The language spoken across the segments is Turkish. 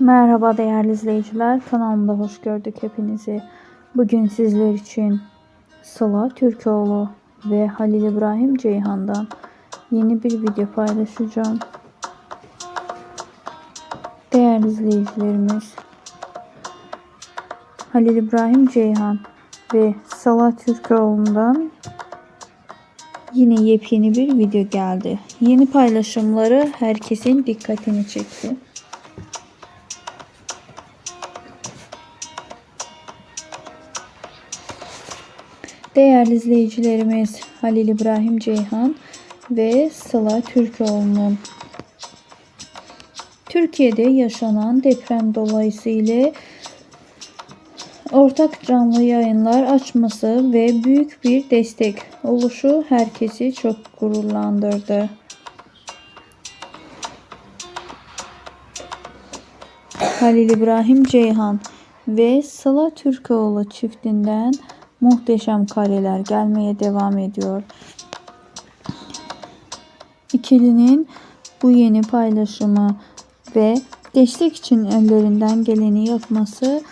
Merhaba değerli izleyiciler. Kanalımda hoş gördük hepinizi. Bugün sizler için Sıla Türkoğlu ve Halil İbrahim Ceyhan'dan yeni bir video paylaşacağım. Değerli izleyicilerimiz, Halil İbrahim Ceyhan ve Sıla Türkoğlu'ndan yine yepyeni bir video geldi. Yeni paylaşımları herkesin dikkatini çekti. Değerli izleyicilerimiz Halil İbrahim Ceyhan ve Sıla Türkoğlu'nun Türkiye'de yaşanan deprem dolayısıyla ortak canlı yayınlar açması ve büyük bir destek oluşu herkesi çok gururlandırdı. Halil İbrahim Ceyhan ve Sıla Türkoğlu çiftinden muhteşem kareler gelmeye devam ediyor. İkilinin bu yeni paylaşımı ve destek için ellerinden geleni yapması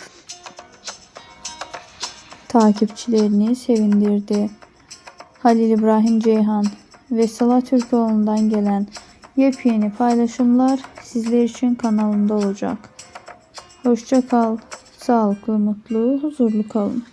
takipçilerini sevindirdi. Halil İbrahim Ceyhan ve Sıla Türkoğlu'ndan gelen yepyeni paylaşımlar sizler için kanalımda olacak. Hoşça kal, sağlıklı, mutlu, huzurlu kalın.